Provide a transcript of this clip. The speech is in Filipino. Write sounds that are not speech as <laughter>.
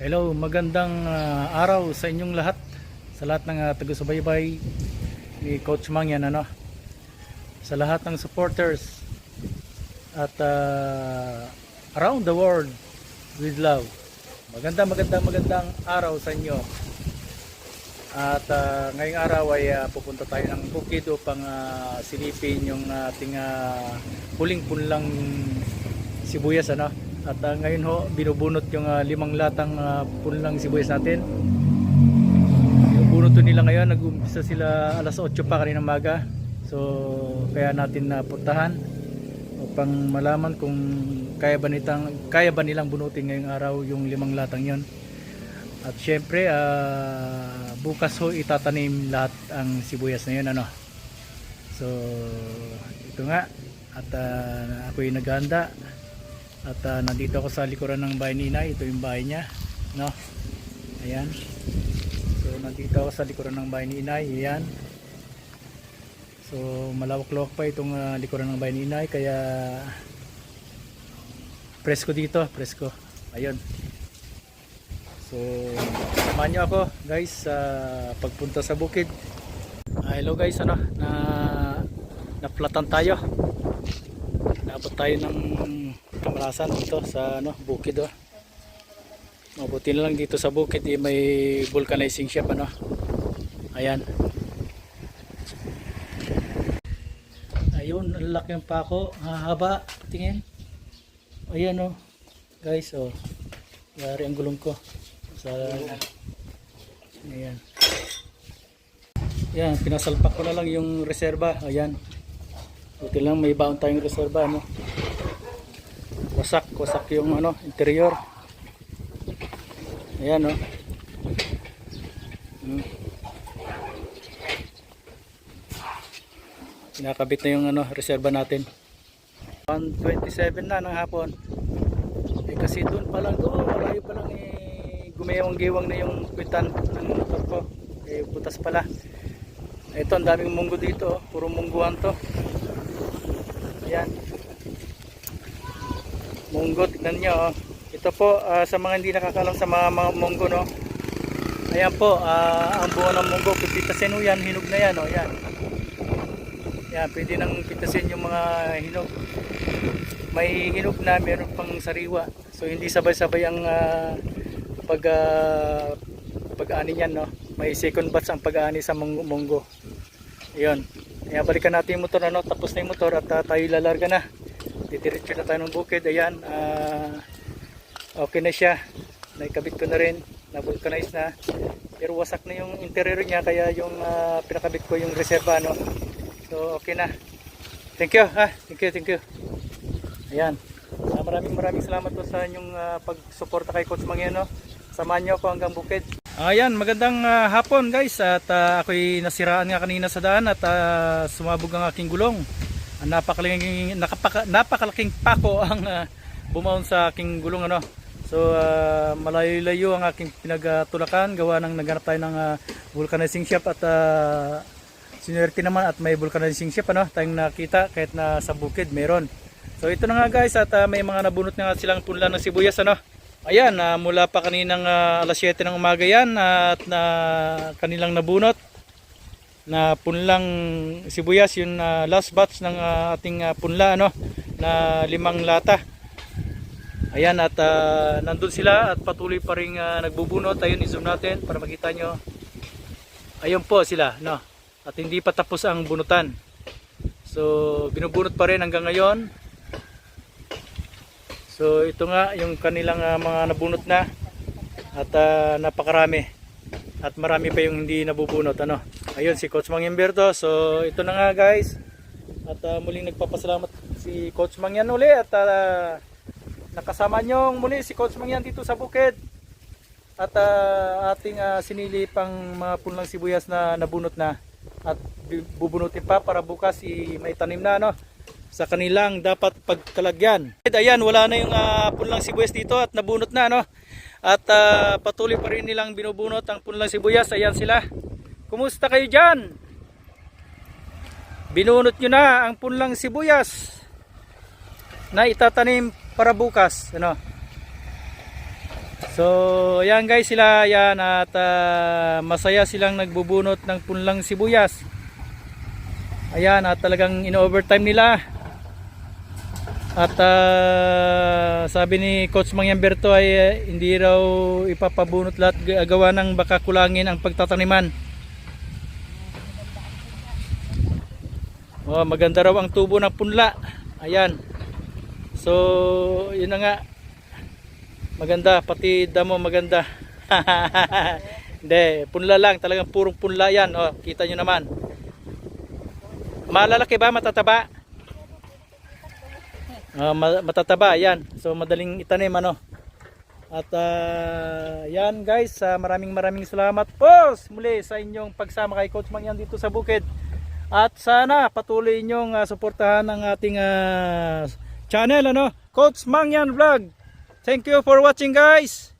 Hello, magandang ah, araw sa inyong lahat. Sa lahat ng uh, taga-subaybay ni Coach Mangyan ano. Sa lahat ng supporters at ah, around the world with love. Magandang magandang magandang araw sa inyo. At ah, ngayong araw ay ah, pupunta tayo ng bukid upang ah, silipin yung ating ah, huling punlang sibuyas ano. At ah, ngayon ho binubunot yung ah, limang latang ah, punlang sibuyas natin. Binubunot nila ngayon, nag-umpisa sila alas 8 pa kanina maga. So kaya natin napuntahan upang malaman kung kaya ba nitang kaya ba nilang bunutin ngayong araw yung limang latang yon. At syempre ah, bukas ho itatanim lahat ang sibuyas na yun ano. So ito nga at uh, ako'y naghahanda at ah, nandito ako sa likuran ng bahay ni Inay. Ito yung bahay niya, no? Ayan. So nandito ako sa likuran ng bahay ni Inay. Ayan. So malawak-lawak pa itong ah, likuran ng bahay ni Inay kaya presko dito, presko. Ayun. So samahan niyo ako guys sa pagpunta sa bukid. Ah, hello guys, ano? Na naplatan tayo. Dapat tayo ng kamalasan dito sa ano, bukid oh. Mabuti na lang dito sa bukid eh, may vulcanizing shop ano. Ayan. Ayun, ang laki ng pako, hahaba, tingin. Ayan oh. Guys, oh. Yari ang gulong ko. Sa Ayan. Yan, pinasalpak ko na lang yung reserba. Ayan. Buti lang may baon tayong reserba, no? Wasak, wasak yung ano, interior. Ayan, no? Hmm. Kinakabit na yung ano, reserba natin. 127 na ng hapon. Eh, kasi doon pa lang doon, malayo pa lang eh, gumewang-gewang na yung kwitan ng motor ko. Eh, butas pala. Ito, ang daming munggo dito. oh. Puro mungguan to. Ayan. Munggo, tignan nyo. Oh. Ito po, ah, sa mga hindi nakakalam sa mga, mga munggo, no. Ayan po, ah, ang buo ng munggo. Pipitasin mo yan, hinog na yan, oh. Yan. Yan, pwede nang pitasin yung mga hinog. May hinog na, meron pang sariwa. So, hindi sabay-sabay ang ah, pag ah, pag-ani yan, no. May second batch ang pag-ani sa munggo. munggo. Ayun. Ayan, balikan natin yung motor, ano. Tapos na yung motor at ah, tayo lalarga na. Didiretso na tayo ng bukid. Ayan. ah, okay na siya. Naikabit ko na rin. Na-vulcanize na. Pero wasak na yung interior niya. Kaya yung ah, pinakabit ko yung reserva, no. So, okay na. Thank you, ha. Thank you, thank you. Ayan. Ah, maraming maraming salamat po sa inyong ah, pagsuporta kay Coach Mangiano. Samahan niyo ako hanggang bukid. Ayan, magandang ah, hapon guys at ah, ako'y nasiraan nga kanina sa daan at ah, sumabog ang aking gulong. Napakalaking, nakapaka, napakalaking pako <laughs> ang ah, bumaon sa aking gulong ano. So ah, malayo-layo ang aking pinagtulakan gawa ng naghanap tayo ng ah, vulcanizing shop at uh, sinuwerte naman at may vulcanizing shop ano, tayong nakita kahit na sa bukid meron. So ito na nga guys at ah, may mga nabunot na silang punla ng sibuyas ano. Ayan, ah, mula pa kaninang ah, alas 7 ng umaga yan at na kanilang nabunot na punlang sibuyas yung ah, last batch ng ah, ating ah, punla ano na limang lata. Ayan at ah, nandun sila at patuloy pa rin ah, nagbubunot. Ayun i-zoom natin para makita nyo. Ayun po sila no. At hindi pa tapos ang bunutan. So binubunot pa rin hanggang ngayon. So ito nga yung kanilang ah, mga nabunot na at ah, napakarami. At marami pa yung hindi nabubunot ano. Ayun si Coach Mang Humberto. So ito na nga guys. At ah, muling nagpapasalamat si Coach Mangyan uli at ah, nakasama nyo muli si Coach Mangyan dito sa bukid. At ah, ating ah, sinili pang mga punlang sibuyas na nabunot na at bubunutin pa para bukas i may tanim na no sa kanilang dapat pagkalagyan. Ayan, wala na yung uh, punlang sibuyas dito at nabunot na no. At ah, patuloy pa rin nilang binubunot ang punlang sibuyas. Ayan sila. Kumusta kayo diyan? Binunot nyo na ang punlang sibuyas na itatanim para bukas, ano? So, ayan guys sila, ayan at ah, masaya silang nagbubunot ng punlang sibuyas. Ayan at talagang in-overtime nila. At ah, sabi ni Coach Mangyamberto ay ah, hindi raw ipapabunot lahat g- gawa ng baka kulangin ang pagtataniman. Oh, maganda raw ang tubo ng punla. Ayan. So, yun na nga. Maganda, pati damo maganda. <laughs> Hindi, punla lang, talagang purong punla yan. Oh, kita nyo naman. Malalaki ba, matataba? Ma- matataba, yan. So madaling itanim ano. At ah, yan guys, ah, maraming maraming salamat po muli sa inyong pagsama kay Coach Mangyan dito sa bukid. At sana patuloy inyong ah, suportahan ang ating ah, channel ano, Coach Mangyan Vlog. Thank you for watching guys.